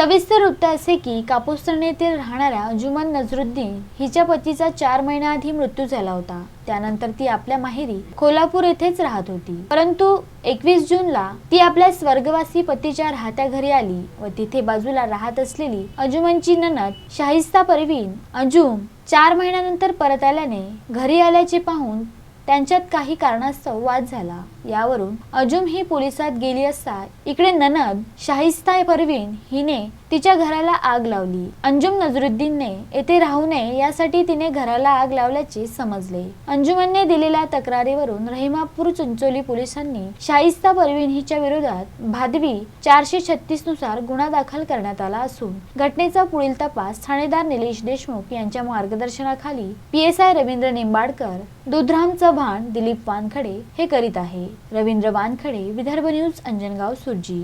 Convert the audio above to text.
सविस्तर वृत्त असे की कापूसतण येथील राहणाऱ्या अंजुमन नजरुद्दीन हिच्या पतीचा चार महिन्याआधी मृत्यू झाला होता. त्यानंतर ती आपल्या माहेरी कोल्हापूर येथेच राहत होती. परंतु एकवीस जूनला ती आपल्या स्वर्गवासी पतीच्या राहत्या घरी आली व तिथे बाजूला राहत असलेली अंजुमनची ननद शाहिस्ता परवीन अंजुम चार महिन्यानंतर परत आल्याने घरी आल्याचे पाहून त्यांच्यात काही कारणास्तव वाद झाला. यावरून अजुम ही पोलिसात गेली असता इकडे ननद शाहिस्ता परवीन हिने तिच्या घराला आग लावली. अंजुम नजरुद्दीनने येथे राहू नये यासाठी तिने घराला आग लावल्याचे समजले. अंजुमनने दिलेल्या तक्रारीवरून रहिमापूर चिंचोली पोलिसांनी शाहिस्ता परवीन हिच्या विरोधात भादवी चारशे छत्तीसनुसार गुन्हा दाखल करण्यात आला असून घटनेचा पुढील तपास ठाणेदार निलेश देशमुख यांच्या मार्गदर्शनाखाली P S I Ravindra Nimbadkar Dudhram Chavan Dilip Wankhade हे करीत आहे. रवींद्र वानखडे विदर्भ न्यूज अंजनगाव सुरजी.